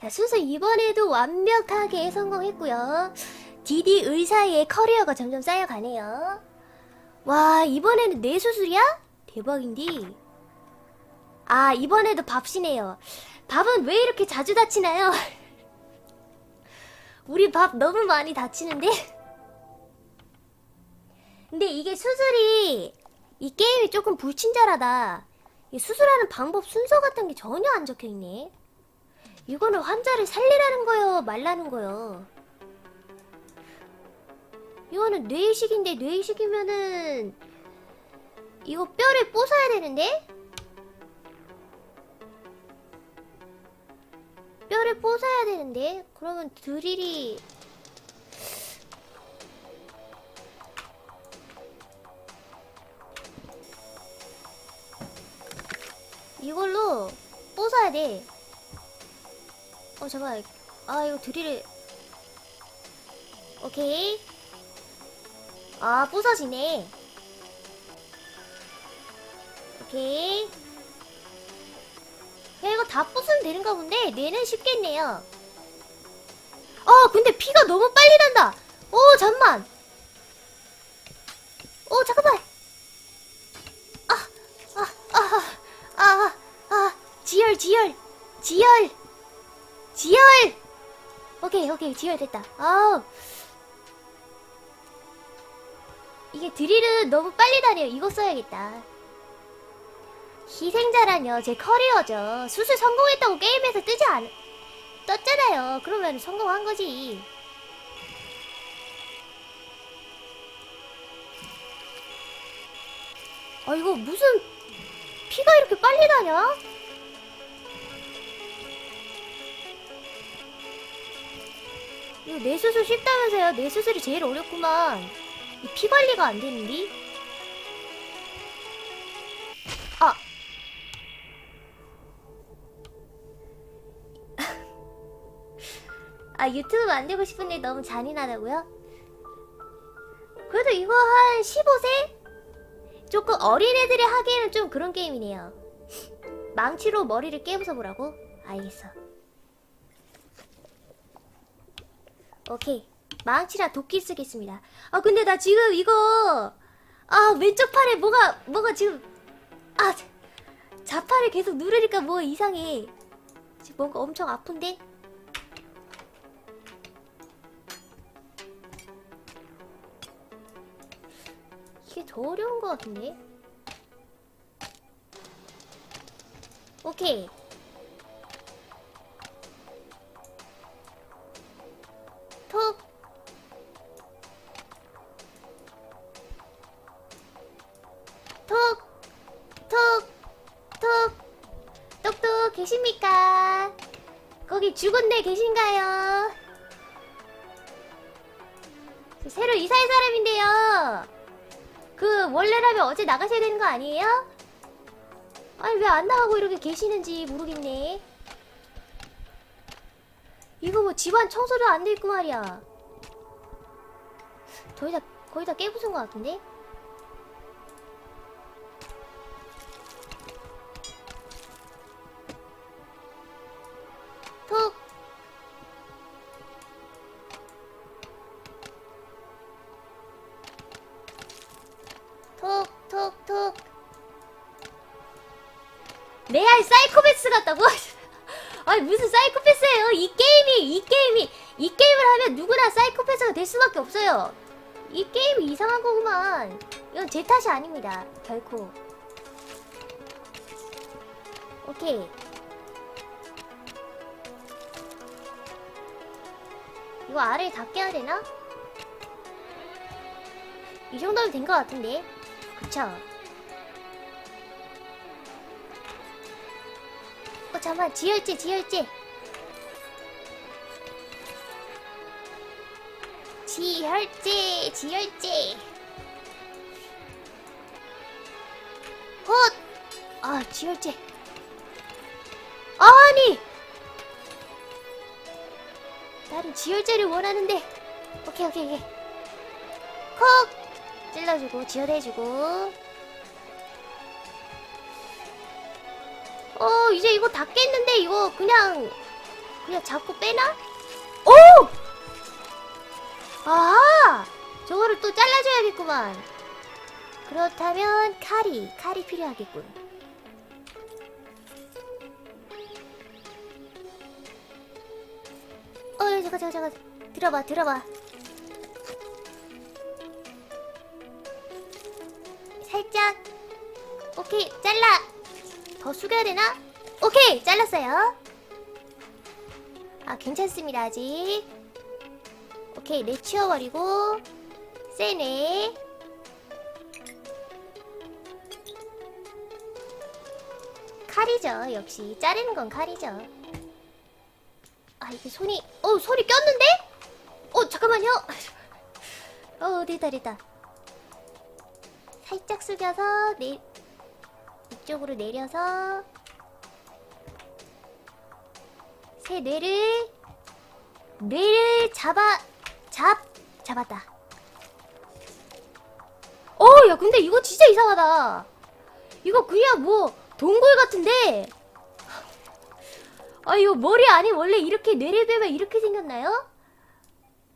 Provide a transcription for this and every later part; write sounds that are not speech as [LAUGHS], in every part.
자, 수술 이번에도 완벽하게 성공했고요. 디디 의사의 커리어가 점점 쌓여가네요. 와, 이번에는 뇌 수술이야? 대박인데. 아, 이번에도 밥이네요. 밥은 왜 이렇게 자주 다치나요? [LAUGHS] 우리 밥 너무 많이 다치는데? 근데 이게 수술이, 이 게임이 조금 불친절하다. 이 수술하는 방법 순서 같은 게 전혀 안 적혀 있네. 이거는 환자를 살리라는 거요, 말라는 거요. 이거는 뇌이식인데 뇌이식이면은 이거 뼈를 부숴야 되는데? 뼈를 부숴야 되는데? 그러면 드릴이 이걸로 부숴야 돼. 어 잠깐. 아 이거 드릴을 오케이. 아 부서지네. 오케이. 야 이거 다 부수면 되는가 본데 뇌는 쉽겠네요. 어 근데 피가 너무 빨리 난다. 오 잠만. 오 잠깐만. 아 아 아 아 아, 지혈 지혈 지혈 지혈. 오케이 오케이 지혈 됐다. 아우. 이게 드릴은 너무 빨리 다녀요. 이거 써야겠다. 희생자라뇨. 제 커리어죠. 수술 성공했다고 게임에서 뜨지 않, 떴잖아요. 그러면 성공한 거지. 아, 이거 무슨, 피가 이렇게 빨리 다냐? 이거 뇌 수술 쉽다면서요? 뇌 수술이 제일 어렵구만. 이 피 관리가 안 되는디? 아. [LAUGHS] 아, 유튜브 만들고 싶은데 너무 잔인하다고요? 그래도 이거 한 15세? 조금 어린 애들이 하기에는 좀 그런 게임이네요. [LAUGHS] 망치로 머리를 깨부숴 보라고? 알겠어. 오케이. 망치랑 도끼 쓰겠습니다. 아 근데 나 지금 이거 아 왼쪽 팔에 뭐가 뭐가 지금 아 자- 좌팔을 계속 누르니까 뭐 이상해. 지금 뭔가 엄청 아픈데? 이게 더 어려운 것 같은데? 오케이. 계십니까? 거기 죽은 데 계신가요? 저 새로 이사할 사람인데요. 그 원래라면 어제 나가셔야 되는 거 아니에요? 아니 왜 안 나가고 이렇게 계시는지 모르겠네. 이거 뭐 집안 청소도 안 돼 있고 말이야. 거의 다 거의 다 깨부순 것 같은데? 사이코패스 같다고? [LAUGHS] 아니, 무슨 사이코패스예요? 이 게임이, 이 게임이, 이 게임을 하면 누구나 사이코패스가 될 수밖에 없어요. 이 게임이 이상한 거구만. 이건 제 탓이 아닙니다. 결코. 오케이. 이거 알을 다 깨야 되나? 이 정도면 된 것 같은데. 그쵸? 어, 잠깐, 지혈제, 지혈제. 지혈제, 지혈제. 헛! 아, 지혈제. 아니! 나는 지혈제를 원하는데. 오케이, 오케이, 오케이. 콕! 찔러주고, 지혈해주고. 어, 이제 이거 다 깼는데, 이거 그냥 그냥 잡고 빼나? 오! 아! 저거를 또 잘라줘야겠구만. 그렇다면 칼이, 칼이 필요하겠군. 어, 잠깐, 잠깐, 잠깐. 들어봐, 들어봐. 살짝. 오케이, 잘라. 더 숙여야 되나? 오케이, 잘랐어요. 아, 괜찮습니다, 아직. 오케이, 내 치워버리고. 세네. 칼이죠, 역시. 자르는 건 칼이죠. 아, 이게 손이, 어, 손이 꼈는데? 어, 잠깐만요. 어, 됐다, 됐다. 살짝 숙여서, 내, 이쪽으로 내려서, 새 뇌를, 뇌를 잡아, 잡, 잡았다. 어, 야, 근데 이거 진짜 이상하다. 이거 그냥 뭐, 동굴 같은데? 아, 이거 머리 안에 원래 이렇게 뇌를 빼면 이렇게 생겼나요?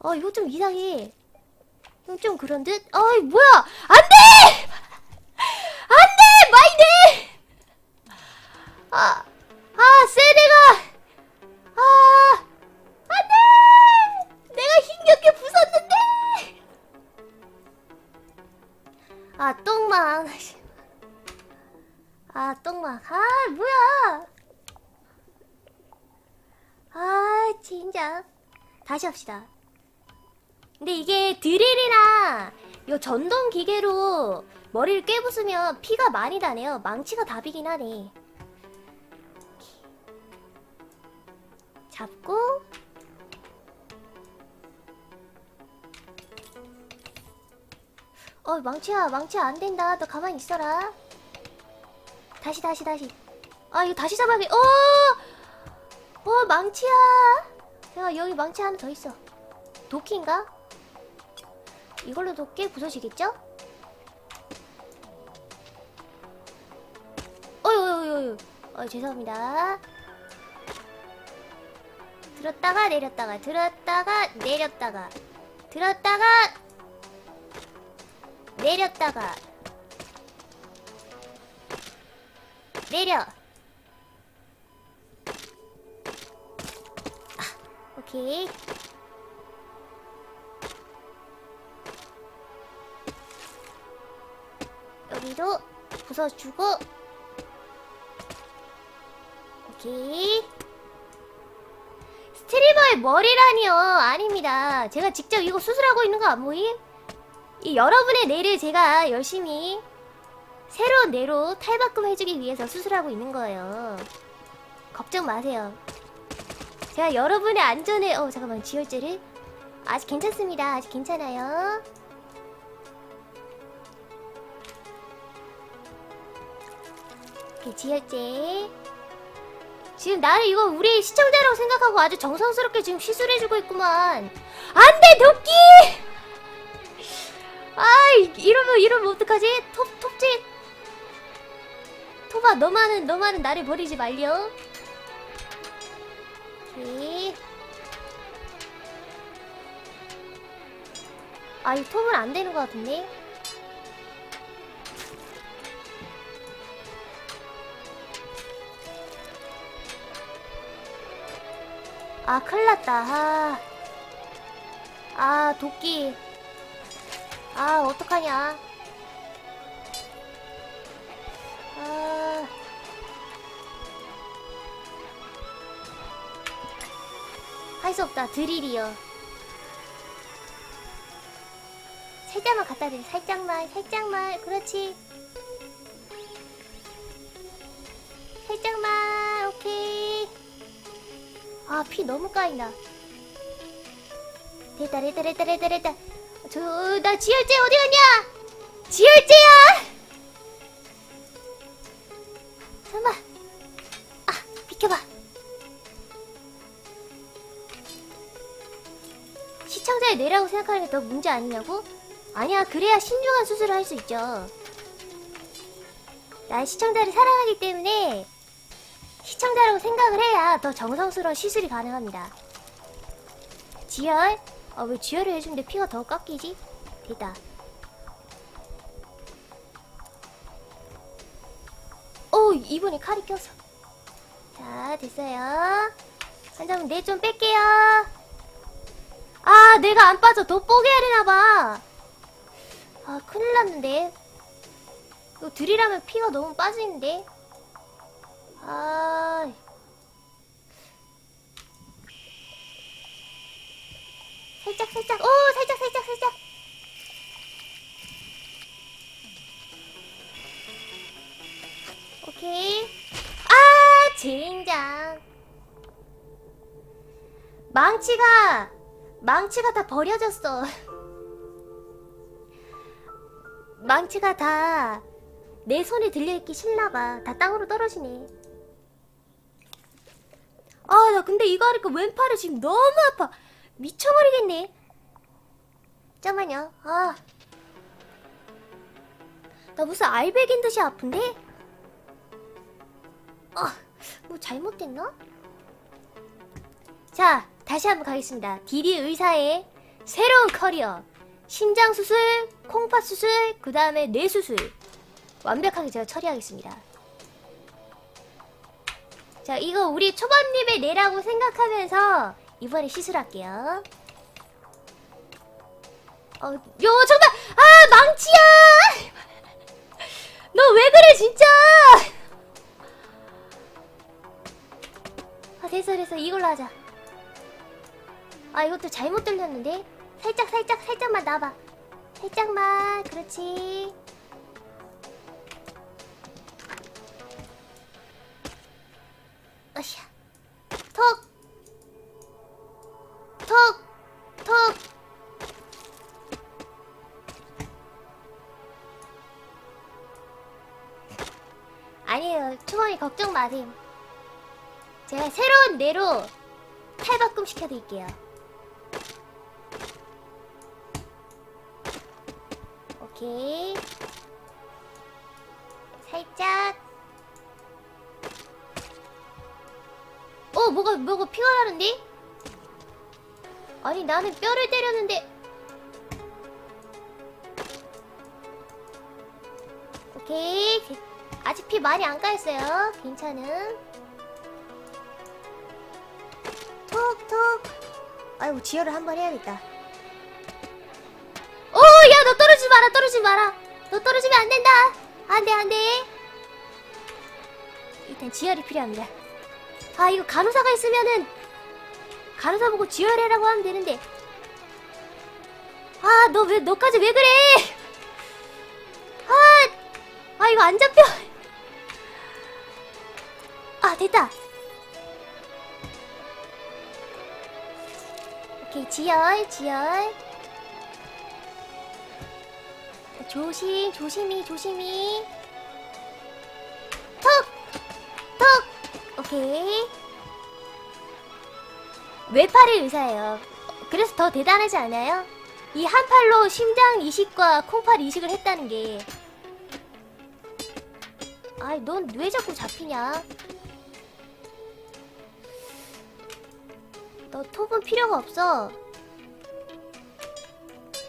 아, 이거 좀 이상해. 좀 그런 듯? 아이, 뭐야! 안 돼! 안 돼! 마이 뇌! 아, 아, 세네가! 아, 안 돼! 내가 힘겹게 부쉈는데! 아, 똥망. 아, 똥망. 아, 뭐야! 아, 진짜. 다시 합시다. 근데 이게 드릴이나 요 전동 기계로 머리를 꿰부수면 피가 많이 나네요. 망치가 답이긴 하네. 잡고 어 망치야 망치야 안 된다. 너 가만히 있어라. 다시 다시 다시. 아 이거 다시 잡아야 돼. 어! 어 망치야. 야 여기 망치 하나 더 있어. 도끼인가? 이걸로도 꽤 부서지겠죠? 어이어이어이 어 죄송합니다 들었다가 내렸다가 들었다가 내렸다가 들었다가 내렸다가 내려. 아, 오케이. 여기도 부숴주고 오케이 스트리머의 머리라니요. 아닙니다. 제가 직접 이거 수술하고 있는 거 안 보임? 이 여러분의 뇌를 제가 열심히 새로운 뇌로 탈바꿈 해주기 위해서 수술하고 있는 거예요. 걱정 마세요. 제가 여러분의 안전에 어 잠깐만 지혈제를? 아직 괜찮습니다. 아직 괜찮아요. 오케이, 지혈제. 지금 나를 이거 우리 시청자라고 생각하고 아주 정성스럽게 지금 시술해주고 있구만. 안 돼, 도끼! 아이, 이러면, 이러면 어떡하지? 톱, 톱질. 토바, 너만은, 너만은 나를 버리지 말려. 오케이. 아, 이 톱은 안 되는 것 같은데? 아, 큰일 났다. 아, 아 도끼. 아, 어떡하냐. 아. 할 수 없다. 드릴이요. 살짝만 갖다 드리. 살짝만, 살짝만. 그렇지. 아, 피 너무 까인다. 됐다, 됐다, 됐다, 됐다, 됐다. 저, 나 지혈제 어디 갔냐? 지혈제야! 잠깐만. 아, 비켜봐. 시청자의 뇌라고 생각하는 게 더 문제 아니냐고? 아니야, 그래야 신중한 수술을 할 수 있죠. 난 시청자를 사랑하기 때문에 시청자라고 생각을 해야 더 정성스러운 시술이 가능합니다. 지혈? 아, 왜 지혈을 해주는데 피가 더 깎이지? 됐다. 오, 이번에 칼이 껴서. 자, 됐어요. 환자분, 내좀 뺄게요. 아, 내가 안 빠져. 해야 되나봐. 아, 큰일 났는데. 이거 들이라면 피가 너무 빠지는데. 아. 살짝, 살짝. 오, 살짝, 살짝, 살짝. 오케이. 아, 젠장. 망치가, 망치가 다 버려졌어. [LAUGHS] 망치가 다 내 손에 들려있기 싫나봐. 다 땅으로 떨어지네. 아, 나 근데 이거 하니까 왼팔이 지금 너무 아파. 미쳐버리겠네. 잠깐만요. 아. 나 무슨 알백인 듯이 아픈데? 아, 뭐 잘못됐나? 자, 다시 한번 가겠습니다. 디디 의사의 새로운 커리어. 심장 수술, 콩팥 수술, 그 다음에 뇌 수술. 완벽하게 제가 처리하겠습니다. 자, 이거 우리 초밥님의 뇌라고 생각하면서 이번에 시술할게요. 어, 요, 정말, 아, 망치야! 너 왜 그래, 진짜! 아, 됐어, 됐어. 이걸로 하자. 아, 이것도 잘못 들렸는데? 살짝, 살짝, 살짝만 놔봐. 살짝만, 그렇지. 걱정 마세요. 제가 새로운 뇌로 탈바꿈 시켜드릴게요. 오케이. 살짝. 어, 뭐가, 뭐가 피가 나는데? 아니, 나는 뼈를 때렸는데. 오케이. 아직 피 많이 안 까였어요. 괜찮음. 톡톡. 아이고 지혈을 한 번 해야겠다. 오, 야, 너 떨어지지 마라, 떨어지지 마라. 너 떨어지면 안 된다. 안 돼, 안 돼. 일단 지혈이 필요합니다. 아, 이거 간호사가 있으면은 간호사 보고 지혈해라고 하면 되는데. 아, 너 왜, 너까지 왜 그래? 아, 아, 이거 안 잡혀. 아, 됐다. 오케이, 지혈, 지혈. 조심, 조심히, 조심히. 톡! 톡! 오케이. 외팔의 의사예요. 그래서 더 대단하지 않아요? 이 한 팔로 심장 이식과 콩팥 이식을 했다는 게. 아이, 넌 왜 자꾸 잡히냐? 너 톱은 필요가 없어.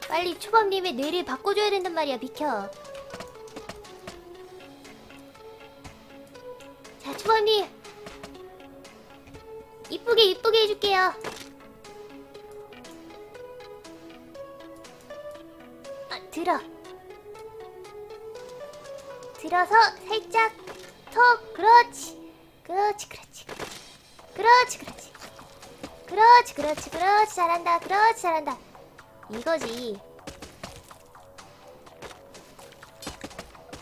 빨리 초밥님의 뇌를 바꿔줘야 된단 말이야, 비켜. 자, 초밥님. 이쁘게, 이쁘게 해줄게요. 아, 들어. 들어서 살짝 톡, 그렇지. 그렇지, 그렇지. 그렇지, 그렇지. 그렇지, 그렇지, 그렇지. 잘한다. 그렇지, 잘한다. 이거지.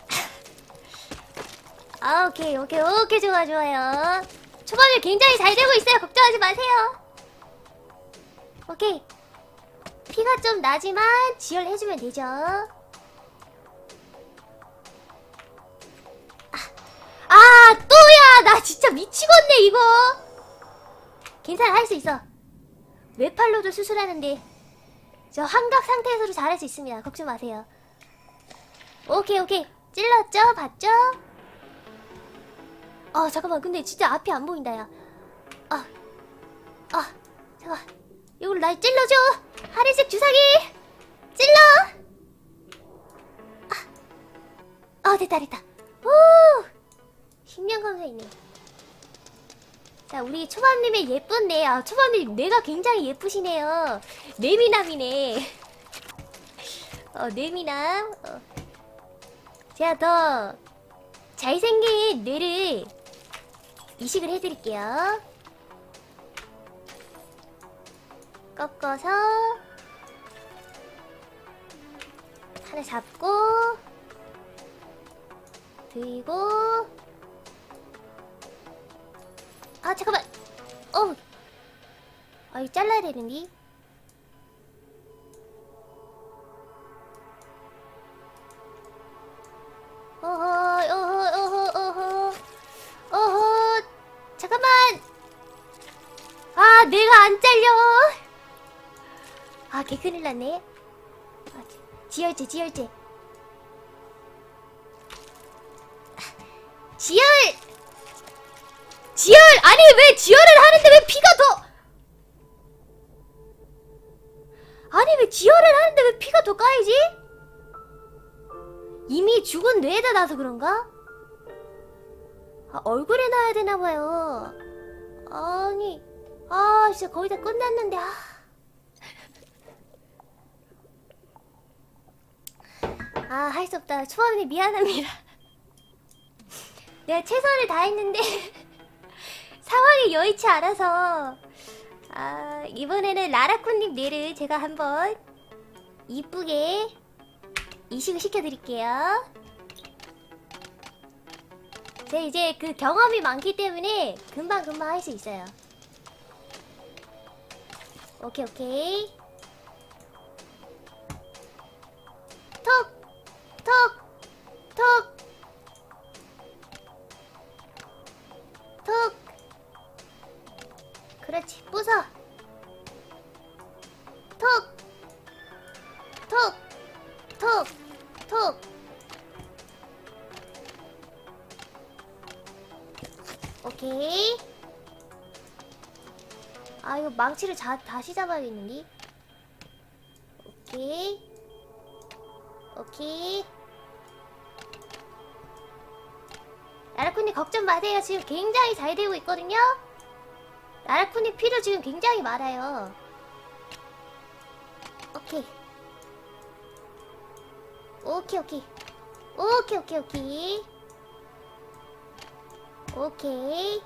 [LAUGHS] 아, 오케이, 오케이, 오케이, 좋아, 좋아요. 초반에 굉장히 잘 되고 있어요. 걱정하지 마세요. 오케이. 피가 좀 나지만 지혈해주면 되죠. 아, 아, 또야! 나 진짜 미치겠네, 이거! 괜찮아, 할 수 있어. 외팔로도 수술하는데 저 환각 상태에서도 잘할 수 있습니다. 걱정 마세요. 오케이 오케이 찔렀죠? 봤죠? 아 잠깐만 근데 진짜 앞이 안 보인다 야. 아, 아 잠깐 이걸 날 찔러줘 하늘색 주사기 찔러. 아, 아 됐다 됐다. 오 식량 감사 있네. 자 우리 초밥님의 예쁜 내, 아 초밥님 뇌가 굉장히 예쁘시네요. 내미남이네. 어 내미남. 어. 제가 더 잘생긴 뇌를 이식을 해드릴게요. 꺾어서 하나 잡고 들고 아 잠깐만. 어. 아 이거 잘라야 되는데. 어허 어허 어허 어허. 어허 잠깐만. 아 내가 안 잘려. 아 개 큰일 났네. 아, 지혈제 지혈제 아니 왜 지혈을 하는데 왜 피가 더 아니 왜 지혈을 하는데 왜 피가 더 까이지? 이미 죽은 뇌에다 놔서 그런가? 아, 얼굴에 놔야 되나봐요 아니 아 진짜 거의 다 끝났는데 아. 아, 할 수 없다. 초원님 미안합니다. [LAUGHS] 내가 최선을 다했는데 [LAUGHS] 상황이 여의치 않아서 아, 이번에는 라라쿤님 뇌를 제가 한번 이쁘게 이식을 시켜드릴게요. 제가 이제 그 경험이 많기 때문에 금방금방 할 수 있어요. 오케이, 오케이. 망치를 자, 다시 잡아야겠는데? 오케이. 오케이. 라라쿤님 걱정 마세요. 지금 굉장히 잘 되고 있거든요. 라라쿤님 필요 지금 굉장히 많아요. 오케이. 오케이 오케이. 오케이 오케이 오케이. 오케이.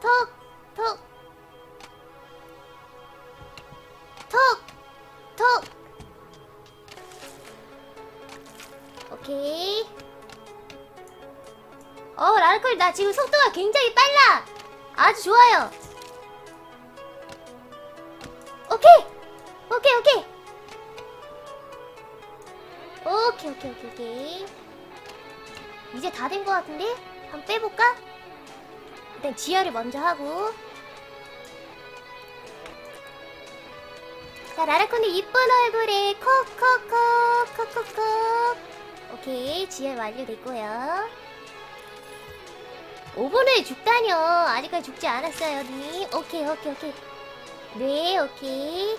톡 어, 라르콜, 나 지금 속도가 굉장히 빨라! 아주 좋아요! 오케이! 오케이, 오케이! 오케이, 오케이, 오케이, 오케이. 이제 다 된 것 같은데? 한번 빼볼까? 일단 지혈을 먼저 하고. 자, 라라콘의 이쁜 얼굴에 콕콕콕, 콕콕콕. 오케이, 지혈 완료됐고요. 5분을 죽다뇨. 아직까지 죽지 않았어요, 님. 오케이, 오케이, 오케이. 네, 오케이.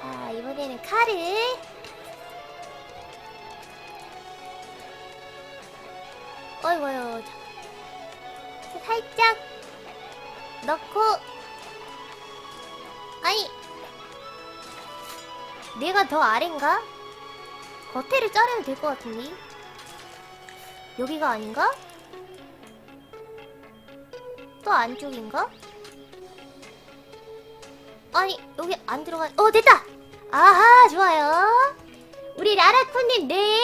자, 이번에는 칼을. 어이구, 어이구. 자, 살짝 넣고. 아니. 내가 더 아래인가? 겉에를 자르면 될 것 같은데. 여기가 아닌가? 또 안쪽인가? 아니 여기 안 들어가 어 됐다! 아하 좋아요. 우리 라라코님 네.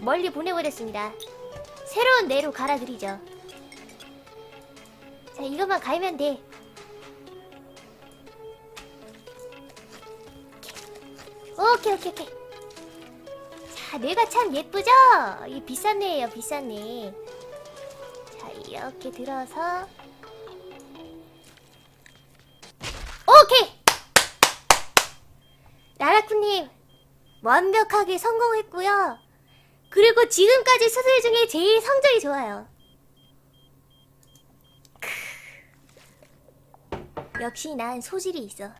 멀리 보내버렸습니다. 새로운 뇌로 갈아드리죠. 자 이것만 갈면 돼. 오케이 오케이 오케이. 자 뇌가 참 예쁘죠? 이 비싼 뇌예요 비싼 뇌. 자, 이렇게 들어서 오케이! 라라쿠님 완벽하게 성공했고요. 그리고 지금까지 수술 중에 제일 성적이 좋아요. 크. 역시 난 소질이 있어.